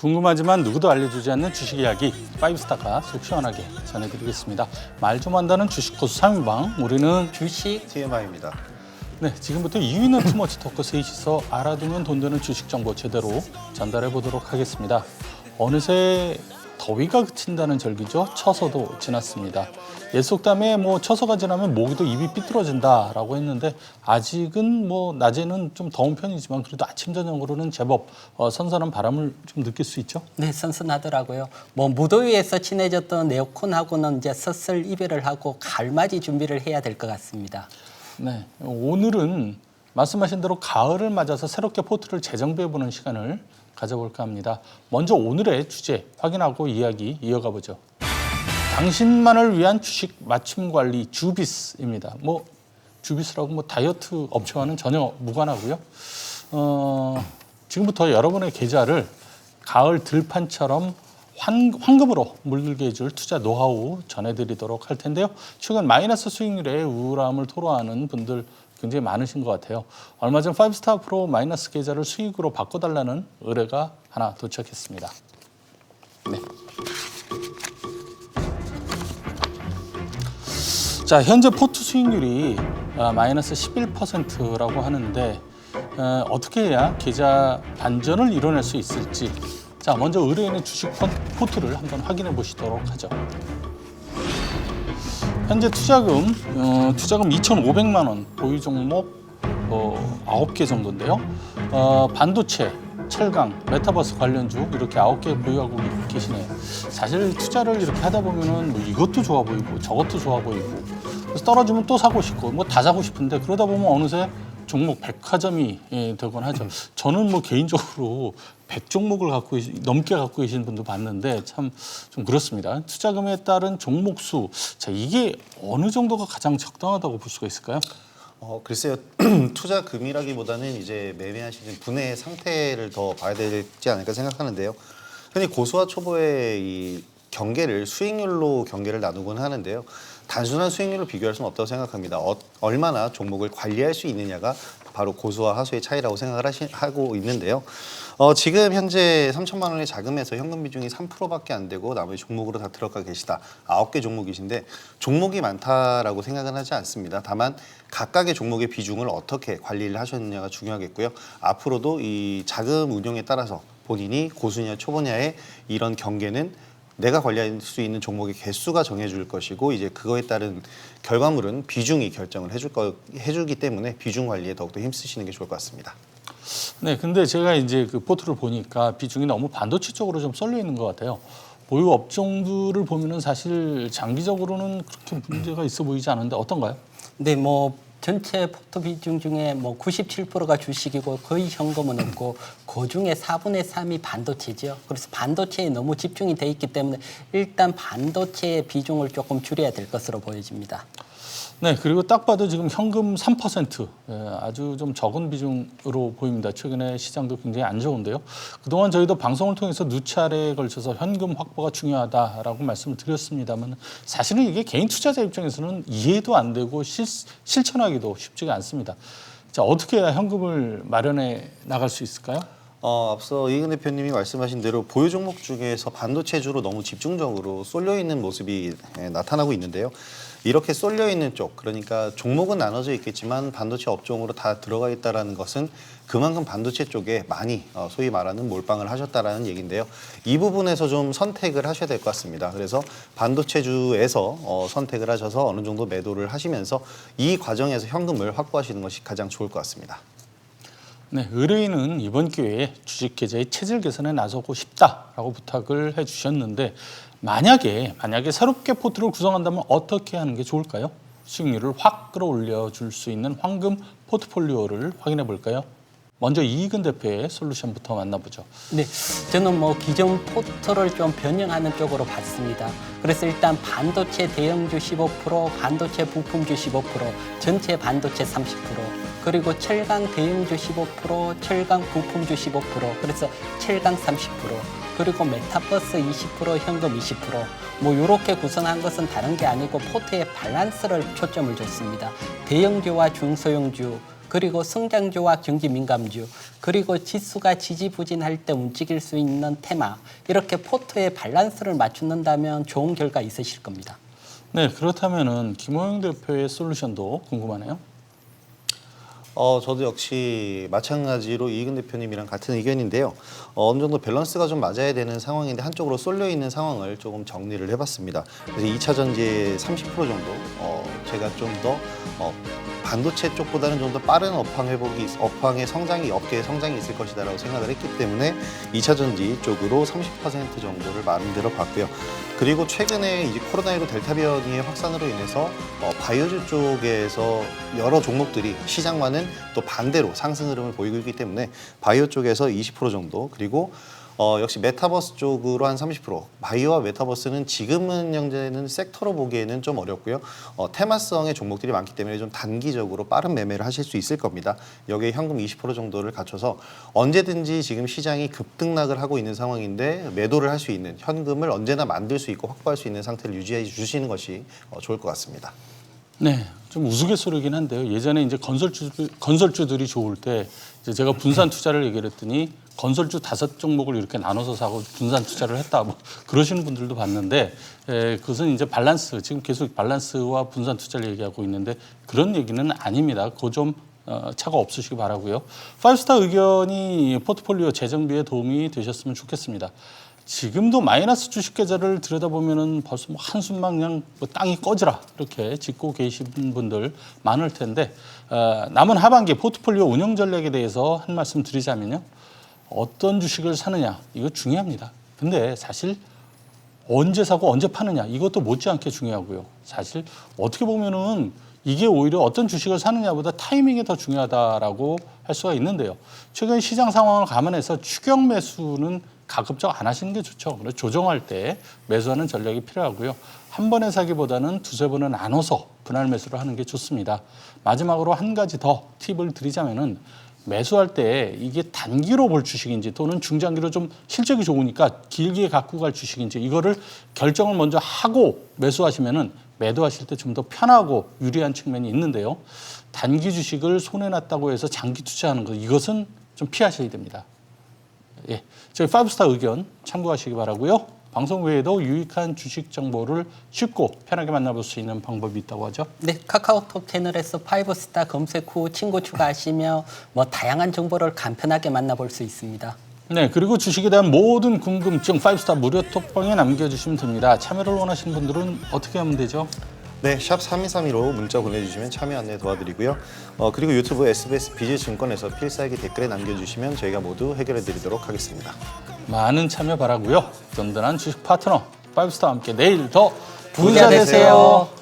궁금하지만 누구도 알려주지 않는 주식 이야기 파이브스타가 속 시원하게 전해드리겠습니다. 말 좀 한다는 주식 고수 3인방 우리는 주식 TMI입니다. 네 지금부터 2위는 투머치 토크 셋이서 알아두면 돈 되는 주식 정보 제대로 전달해 보도록 하겠습니다. 어느새 더위가 그친다는 절기죠. 처서도 지났습니다. 옛 속담에 뭐 처서가 지나면 모기도 입이 삐뚤어진다라고 했는데 아직은 뭐 낮에는 좀 더운 편이지만 그래도 아침 저녁으로는 제법 어, 선선한 바람을 좀 느낄 수 있죠. 네 선선하더라고요. 뭐 무더위에서 친해졌던 에어컨하고는 이제 슬슬 이별을 하고 가을맞이 준비를 해야 될 것 같습니다. 네, 오늘은 말씀하신 대로 가을을 맞아서 새롭게 포트를 재정비해 보는 시간을 가져볼까 합니다. 먼저 오늘의 주제 확인하고 이야기 이어가 보죠. 당신만을 위한 주식 맞춤 관리 주비스입니다. 뭐 주비스라고 뭐 다이어트 업체와는 전혀 무관하고요. 어, 지금부터 여러분의 계좌를 가을 들판처럼 환, 황금으로 물들게 해줄 투자 노하우 전해드리도록 할 텐데요. 최근 마이너스 수익률에 우울함을 토로하는 분들 굉장히 많으신 것 같아요. 얼마 전 파이브스타 프로 마이너스 계좌를 수익으로 바꿔달라는 의뢰가 하나 도착했습니다. 네. 자, 현재 포트 수익률이 아, 마이너스 11%라고 하는데 어, 어떻게 해야 계좌 반전을 이뤄낼 수 있을지 자, 먼저 의뢰인의 주식 펀- 포트를 한번 확인해 보시도록 하죠. 현재 투자금 어, 투자금 2,500만 원 보유 종목 어, 9개 정도인데요. 어, 반도체, 철강, 메타버스 관련주 이렇게 9개 보유하고 계시네요. 사실 투자를 이렇게 하다 보면은 뭐 이것도 좋아 보이고 저것도 좋아 보이고 그래서 떨어지면 또 사고 싶고 뭐 다 사고 싶은데 그러다 보면 어느새 종목 백화점이 예, 되곤 하죠. 저는 뭐 개인적으로 100종목을 갖고 계시- 넘게 갖고 계신 분도 봤는데 참 좀 그렇습니다. 투자금에 따른 종목 수. 자, 이게 어느 정도가 가장 적당하다고 볼 수가 있을까요? 어, 글쎄요. 투자 금이라기보다는 이제 매매하시는 분의 상태를 더 봐야 되지 않을까 생각하는데요. 흔히 고수와 초보의 이 경계를 수익률로 경계를 나누곤 하는데요. 단순한 수익률로 비교할 수는 없다고 생각합니다. 어, 얼마나 종목을 관리할 수 있느냐가 바로 고수와 하수의 차이라고 생각을 하시, 하고 있는데요. 어, 지금 현재 3천만 원의 자금에서 현금 비중이 3%밖에 안 되고 나머지 종목으로 다 들어가 계시다. 아홉 개 종목이신데 종목이 많다라고 생각은 하지 않습니다. 다만 각각의 종목의 비중을 어떻게 관리를 하셨느냐가 중요하겠고요. 앞으로도 이 자금 운용에 따라서 본인이 고수냐 초보냐의 이런 경계는 내가 관리할 수 있는 종목의 개수가 정해줄 것이고 이제 그거에 따른 결과물은 비중이 결정을 해줄 거 해주기 때문에 비중 관리에 더욱더 힘쓰시는 게 좋을 것 같습니다. 네, 근데 제가 이제 그 포트를 보니까 비중이 너무 반도체 쪽으로 좀 쏠려 있는 것 같아요. 보유 업종들을 보면은 사실 장기적으로는 그렇게 문제가 있어 보이지 않은데 어떤가요? 근데 뭐 전체 포트 비중 중에 뭐 97%가 주식이고 거의 현금은 없고 그 중에 4분의 3이 반도체죠. 그래서 반도체에 너무 집중이 돼 있기 때문에 일단 반도체의 비중을 조금 줄여야 될 것으로 보여집니다. 네, 그리고 딱 봐도 지금 현금 3% 예, 아주 좀 적은 비중으로 보입니다. 최근에 시장도 굉장히 안 좋은데요. 그동안 저희도 방송을 통해서 누차례에 걸쳐서 현금 확보가 중요하다라고 말씀을 드렸습니다만 사실은 이게 개인 투자자 입장에서는 이해도 안 되고 실, 실천하기도 쉽지가 않습니다. 자, 어떻게 해야 현금을 마련해 나갈 수 있을까요? 어, 앞서 이근 대표님이 말씀하신 대로 보유 종목 중에서 반도체 주로 너무 집중적으로 쏠려 있는 모습이 예, 나타나고 있는데요. 이렇게 쏠려 있는 쪽, 그러니까 종목은 나눠져 있겠지만 반도체 업종으로 다 들어가 있다라는 것은 그만큼 반도체 쪽에 많이 어, 소위 말하는 몰빵을 하셨다라는 얘기인데요. 이 부분에서 좀 선택을 하셔야 될 것 같습니다. 그래서 반도체 주에서 어, 선택을 하셔서 어느 정도 매도를 하시면서 이 과정에서 현금을 확보하시는 것이 가장 좋을 것 같습니다. 네, 의뢰인은 이번 기회에 주식 계좌의 체질 개선에 나서고 싶다라고 부탁을 해주셨는데 만약에 만약에 새롭게 포트를 구성한다면 어떻게 하는 게 좋을까요? 수익률을 확 끌어올려 줄 수 있는 황금 포트폴리오를 확인해 볼까요? 먼저 이익은 대표의 솔루션부터 만나보죠. 네, 저는 뭐 기존 포트를 좀 변형하는 쪽으로 봤습니다. 그래서 일단 반도체 대형주 15%, 반도체 부품주 15%, 전체 반도체 30%, 그리고 철강 대형주 15%, 철강 부품주 15%, 그래서 철강 30%, 그리고 메타버스 20%, 현금 20%, 뭐 이렇게 구성한 것은 다른 게 아니고 포트의 밸런스를 초점을 줬습니다. 대형주와 중소형주 그리고 성장주와 경기 민감주, 그리고 지수가 지지부진할 때 움직일 수 있는 테마 이렇게 포트의 밸런스를 맞춘다면 좋은 결과 있으실 겁니다. 네, 그렇다면은 김호영 대표의 솔루션도 궁금하네요. 어, 저도 역시 마찬가지로 이익은 대표님이랑 같은 의견인데요. 어, 어느 정도 밸런스가 좀 맞아야 되는 상황인데 한쪽으로 쏠려 있는 상황을 조금 정리를 해봤습니다. 그래서 2차 전지의 30% 정도 어, 제가 좀더 어, 반도체 쪽보다는 좀 더 빠른 업황 회복이 있- 업황의 성장이 업계의 성장이 있을 것이다라고 생각을 했기 때문에 2차 전지 쪽으로 30% 정도를 만들어 봤고요. 그리고 최근에 이제 코로나19 델타 변이의 확산으로 인해서 어, 바이오주 쪽에서 여러 종목들이 시장과는 또 반대로 상승 흐름을 보이고 있기 때문에 바이오 쪽에서 20% 정도 그리고 어, 역시 메타버스 쪽으로 한 30% 바이오와 메타버스는 지금은 현재는 섹터로 보기에는 좀 어렵고요. 어, 테마성의 종목들이 많기 때문에 좀 단기적으로 빠른 매매를 하실 수 있을 겁니다. 여기에 현금 20% 정도를 갖춰서 언제든지 지금 시장이 급등락을 하고 있는 상황인데 매도를 할 수 있는 현금을 언제나 만들 수 있고 확보할 수 있는 상태를 유지해 주시는 것이 어, 좋을 것 같습니다 네, 좀 우스갯소리긴 한데요. 예전에 이제 건설주 건설주들이 좋을 때 제가 분산 투자를 얘기를 했더니 건설주 다섯 종목을 이렇게 나눠서 사고 분산 투자를 했다 뭐 그러시는 분들도 봤는데 에, 그것은 이제 밸런스 지금 계속 밸런스와 분산 투자를 얘기하고 있는데 그런 얘기는 아닙니다. 그좀 어, 차가 없으시기 바라고요. 파이브스타 의견이 포트폴리오 재정비에 도움이 되셨으면 좋겠습니다. 지금도 마이너스 주식 계좌를 들여다보면은 벌써 뭐 한숨만 그냥 뭐 땅이 꺼지라 이렇게 짓고 계신 분들 많을 텐데 어, 남은 하반기 포트폴리오 운영 전략에 대해서 한 말씀 드리자면요 어떤 주식을 사느냐 이거 중요합니다. 근데 사실 언제 사고 언제 파느냐 이것도 못지않게 중요하고요. 사실 어떻게 보면은 이게 오히려 어떤 주식을 사느냐보다 타이밍이 더 중요하다라고 할 수가 있는데요. 최근 시장 상황을 감안해서 추격 매수는 가급적 안 하시는 게 좋죠. 그래서 조정할 때 매수하는 전략이 필요하고요. 한 번에 사기보다는 두세 번은 나눠서 분할 매수를 하는 게 좋습니다. 마지막으로 한 가지 더 팁을 드리자면은 매수할 때 이게 단기로 볼 주식인지 또는 중장기로 좀 실적이 좋으니까 길게 갖고 갈 주식인지 이거를 결정을 먼저 하고 매수하시면은 매도하실 때 좀 더 편하고 유리한 측면이 있는데요. 단기 주식을 손해 났다고 해서 장기 투자하는 것 이것은 좀 피하셔야 됩니다. 예, 저희 파이브스타 의견 참고하시기 바라고요. 방송 외에도 유익한 주식 정보를 쉽고 편하게 만나볼 수 있는 방법이 있다고 하죠. 네, 카카오톡 채널에서 파이브스타 검색 후 친구 추가하시며 뭐 다양한 정보를 간편하게 만나볼 수 있습니다. 네, 그리고 주식에 대한 모든 궁금증 파이브스타 무료 톡방에 남겨주시면 됩니다. 참여를 원하시는 분들은 어떻게 하면 되죠? 네, 샵 3232로 문자 보내주시면 참여 안내 도와드리고요. 어, 그리고 유튜브 SBS 비즈증권에서 필살기 댓글에 남겨주시면 저희가 모두 해결해드리도록 하겠습니다. 많은 참여 바라고요. 든든한 주식 파트너 파이브스타와 함께 내일 더 부자 부자 되세요. 되세요.